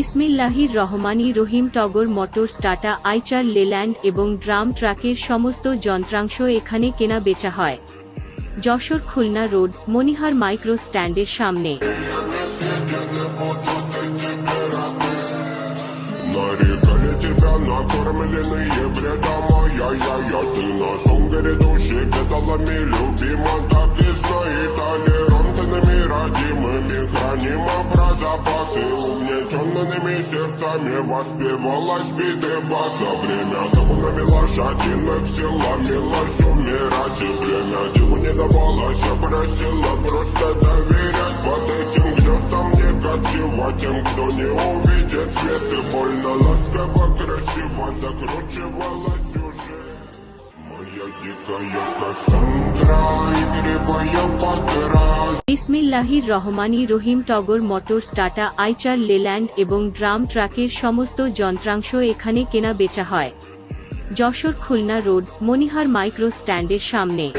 বিসমিল্লাহির রহমানি রহিম Togor motors Tata Eicher Leyland এবং ড্রাম ট্রাকের সমস্ত যন্ত্রাংশ এখানে কেনা বেচা হয় যশোর খুলনা রোড মনিহার মাইক্রো স্ট্যান্ডের সামনে Нарекали тебя накормленные бредом Ай-яй-яй, ты на сунгере души педалами любима Так и знает толерантными сердцами Воспевалась биты баса Время табунами лошадиных силами Лось умирать и время Диву не давалось, я просила Просто доверять. Под этим где-то мне кочевать Тем, кто не увидит свет. И больно Ласково, красиво закручивалась বিসমিল্লাহির রহমানি রহিম, Tagar motors, Tata, Eicher, Leyland এবং ড্রাম ট্রাকের সমস্ত যন্ত্রাংশ এখানে কেনা বেচা হয়। যশোর খুলনা রোড, মনিহার মাইক্রো স্ট্যান্ডের সামনে।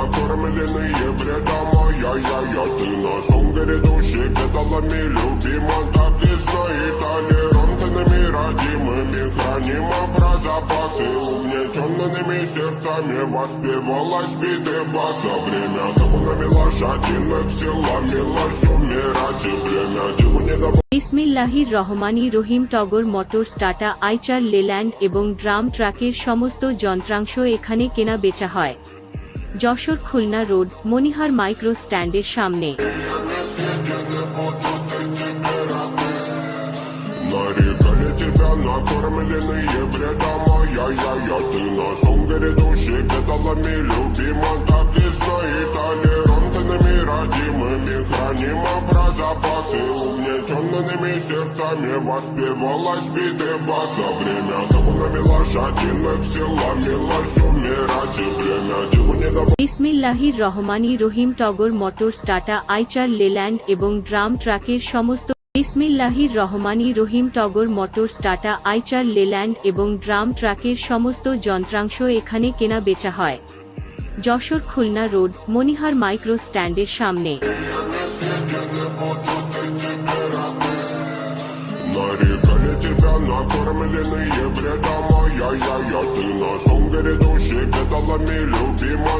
тебя накормленные бредом Ай-яй-яй, ты на сунгере души педалами любима Так и знает толерантными родимыми Хранимо про запасы Угнетенными сердцами Воспевалась биты баса Время табунами лошадиных силами Лось умирать и время Диву не давалось বিসমিল্লাহির রহমানি রহিম Togor motors Tata Eicher Leyland এবং ড্রাম ট্রাকের সমস্ত যন্ত্রাংশ এখানে কেনা বেচা হয় যশোর খুলনা রোড মনিহার মাইক্রো স্ট্যান্ডের সামনে Нарекали тебя накормленные бредом Ай-яй-яй, ты на сунгере души педалами любима Так и знает толерантными родимыми Хранимо про запасы Угнетенными сердцами Воспевалась биты баса Время табунами лошадиных силами Лось умирать и время Диву не давалось বিসমিল্লাহির রহমানি রহিম Togor motors Tata Eicher Leyland এবং ড্রাম ট্রাকের সমস্ত বিসমিল্লাহির রহমানি রহিম Togor motors Tata Eicher Leyland এবং ড্রাম ট্রাকের সমস্ত যন্ত্রাংশ এখানে কেনা বেচা হয় যশোর খুলনা রোড মনিহার মাইক্রো স্ট্যান্ডের সামনে Нарекали тебя накормленные бредом Ай-яй-яй, ты на сунгере души педалами любима